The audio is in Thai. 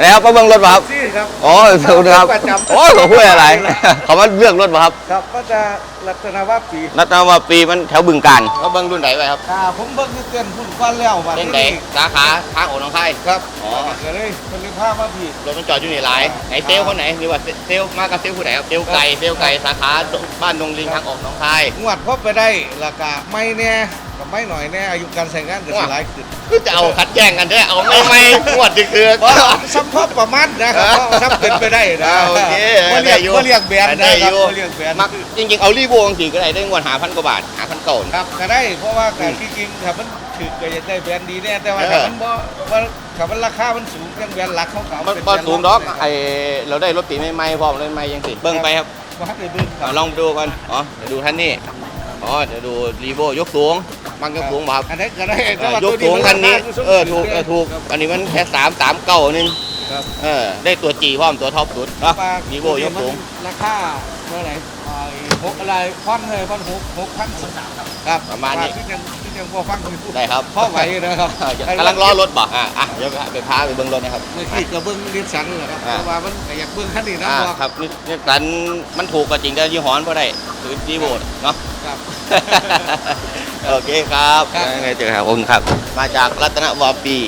แล้วมาเบิ่งรถบ่ครับ ซี่ครับ อ๋อสวัสดีครับ ประจำ โอ้ยเขาพูดอะไร เขามาเลือกรถบ่ครับ ครับก็จะรัตนว่าปีนัดมาปีมันแถวบึงการเขาเบิ่งรุ่นไหนไปครับอ่าผมเบิ่งอยู่เตือนพุ่นก้อนแล้วว่าเส้นไหนสาขาทางโอหนองไผ่ครับอ๋อก็เลยคนเลยพามาพี่ รถมันจอดอยู่ในหลายไหนเซลลคนไหนนี่ว่าเซลลมากับเซลลผู้ไหนครับเซลลไก่เซลลไก่สาขาบ้านดงลิงทางออกหนองคายงวดพบไปได้ราคาไม่แน่ กับไม่หน่อยแน่อายุการใช้งานก็สิหลายขึ้นก็จะเอาคัดแย่งกันได้อเอาไม่ไม่งวดดึกคือว่าสัมพอประมาณนะครับเพราะว่าถ้าเป็นไปได้นะอ่าโอเคว่าเรียกว่าเรียกแบรนด์ได้นะอครับยู่ว่าเรียกแบรนด์มักจริงๆเอารีโวงสีก็ได้ได้งวดหาพันกว่าบาทหาพันเก่าครับก็ได้เพราะว่าอืมที่จริงถ้ามันถือก็จะได้แบรนด์ดีแน่แต่ว่าเออถ้ามันบ่ว่าถ้ามันราคามันสูงเครื่องแบรนด์หลักเขาเก่ามันเป็นบอลแบรนด์สูงดอกไอเราได้รถปีใหม่ๆพร้อมเลยใหม่ยังสิเบิ่งไปครับบ่ทันได้เบิ่งครัเอาบลองดูกันอ๋อเดี๋ยวดูท่านนี่อ๋อเดี๋ยวดูรีโวยกสูง มันยกสูงบ่ครับอันนี้ก็ได้เอแต่อว่ายกสูงคันนี้ เออถูกเออถูกครับอันนี้มันแค่สามสามเก้านึงครับเออได้ตัวจีพร้อมตัวท็อปสุดเนาะปลารีโวยกสูงราคาเท่าไหร่ไอ้หกอะไรพันเลยพันหกหกพันสามครับครับประมาณนี้ที่ ยังที่ยังพอฟังคุณพูดได้ครับพ่อไหวนะครับเออกำลังรอรถบ่อะอะเดี๋ยวไปพาไปเบิ่งรถนะครับเมื่อกี้ก็เบิ้งเรียนสันเหรอครับอ่าเพราะว่ามันก็อยากเบิ้งคันนี้นะอ่าบอกครับนี่นี่สันมันถูกก็จริงแต่ยี่ห้อมันบ่ได้คือรีโวเนาะครับโอเคครับครับยังไงเจอครับผมครับ มาจากรัตนวาปี